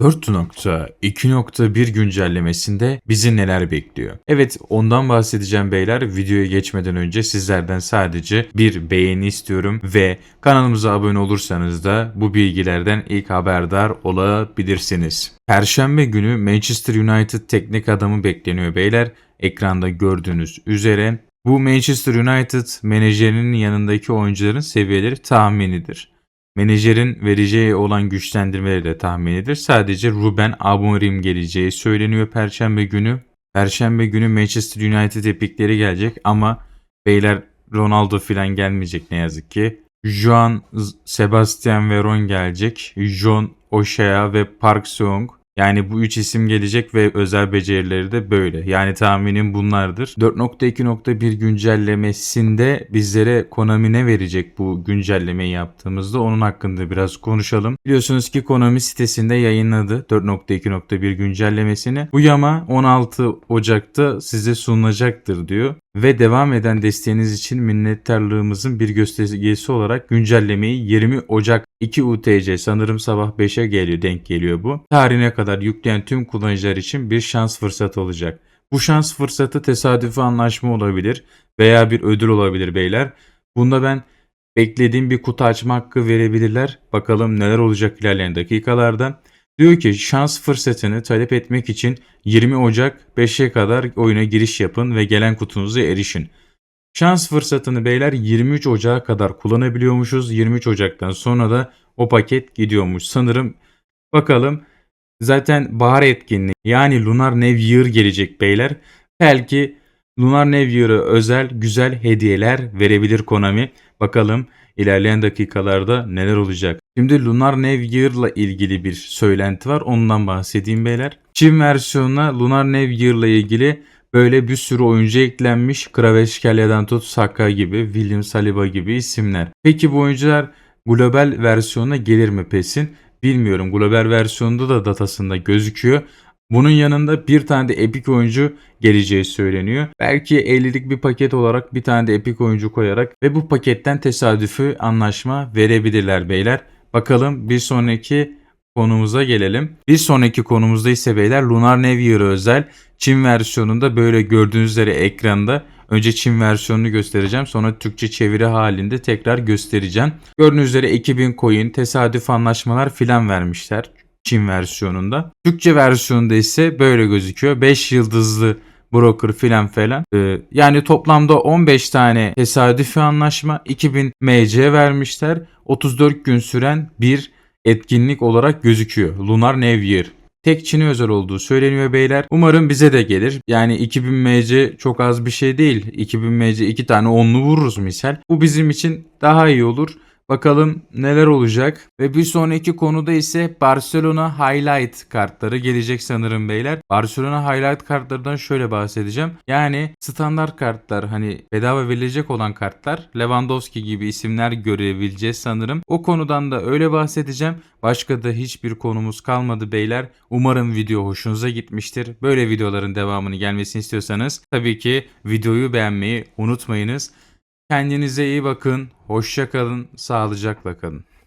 4.2.1 güncellemesinde bizi neler bekliyor? Evet ondan bahsedeceğim beyler. Videoya geçmeden önce sizlerden sadece bir beğeni istiyorum ve kanalımıza abone olursanız da bu bilgilerden ilk haberdar olabilirsiniz. Perşembe günü Manchester United teknik adamı bekleniyor beyler. Ekranda gördüğünüz üzere bu Manchester United menajerinin yanındaki oyuncuların seviyeleri tahminidir. Menajerin vereceği olan güçlendirmeleri de tahminidir. Sadece Ruben Amorim geleceği söyleniyor Perşembe günü. Perşembe günü Manchester United epikleri gelecek ama beyler Ronaldo filan gelmeyecek ne yazık ki. Juan Sebastian Veron gelecek. John O'Shea ve Park Seong. Yani bu üç isim gelecek ve özel becerileri de böyle. Yani tahminim bunlardır. 4.2.1 güncellemesinde bizlere Konami ne verecek bu güncellemeyi yaptığımızda onun hakkında biraz konuşalım. Biliyorsunuz ki Konami sitesinde yayınladı 4.2.1 güncellemesini. Bu yama 16 Ocak'ta size sunulacaktır diyor. Ve devam eden desteğiniz için minnettarlığımızın bir göstergesi olarak güncellemeyi 20 Ocak 2 UTC sanırım sabah 5'e geliyor denk geliyor bu. Tarihine kadar yükleyen tüm kullanıcılar için bir şans fırsatı olacak. Bu şans fırsatı tesadüfi anlaşma olabilir veya bir ödül olabilir beyler. Bunda ben beklediğim bir kutu açma hakkı verebilirler. Bakalım neler olacak ilerleyen dakikalarda. Diyor ki şans fırsatını talep etmek için 20 Ocak 5'e kadar oyuna giriş yapın ve gelen kutunuza erişin. Şans fırsatını beyler 23 Ocak'a kadar kullanabiliyormuşuz. 23 Ocak'tan sonra da o paket gidiyormuş. Sanırım bakalım zaten bahar etkinliği yani Lunar New Year gelecek beyler. Belki Lunar New Year'a özel güzel hediyeler verebilir Konami. Bakalım ilerleyen dakikalarda neler olacak. Şimdi Lunar New Year'la ilgili bir söylenti var. Ondan bahsedeyim beyler. Çin versiyonuna Lunar New Year'la ilgili böyle bir sürü oyuncu eklenmiş. Kraveskelyadan tut Saka gibi, William Saliba gibi isimler. Peki bu oyuncular global versiyona gelir mi PES'in? Bilmiyorum. Global versiyonda da datasında gözüküyor. Bunun yanında bir tane de Epic oyuncu geleceği söyleniyor. Belki 50'lik bir paket olarak bir tane de Epic oyuncu koyarak ve bu paketten tesadüfi anlaşma verebilirler beyler. Bakalım bir sonraki konumuza gelelim. Bir sonraki konumuzda ise beyler Lunar New Year'a özel Çin versiyonunda böyle gördüğünüz üzere ekranda Önce Çin versiyonunu göstereceğim. Sonra Türkçe çeviri halinde tekrar göstereceğim. Gördüğünüz üzere 2000 coin, tesadüf anlaşmalar filan vermişler. Çin versiyonunda. Türkçe versiyonunda ise böyle gözüküyor. 5 yıldızlı broker filan falan. Ee, yani toplamda 15 tane tesadüfi anlaşma 2000 MC vermişler. 34 gün süren bir etkinlik olarak gözüküyor. Lunar New Year. Tek Çin'e özel olduğu söyleniyor beyler. Umarım bize de gelir. Yani 2000 MC çok az bir şey değil. 2000 MC 2 tane onlu vururuz misal. Bu bizim için daha iyi olur. Bakalım neler olacak. Ve bir sonraki konuda ise Barcelona Highlight kartları gelecek sanırım beyler. Barcelona Highlight kartlarından şöyle bahsedeceğim. Yani standart kartlar hani bedava verilecek olan kartlar Lewandowski gibi isimler görebileceğiz sanırım. O konudan da öyle bahsedeceğim. Başka da hiçbir konumuz kalmadı beyler. Umarım video hoşunuza gitmiştir. Böyle videoların devamını gelmesini istiyorsanız tabii ki videoyu beğenmeyi unutmayınız. Kendinize iyi bakın. Hoşça kalın. Sağlıcakla kalın.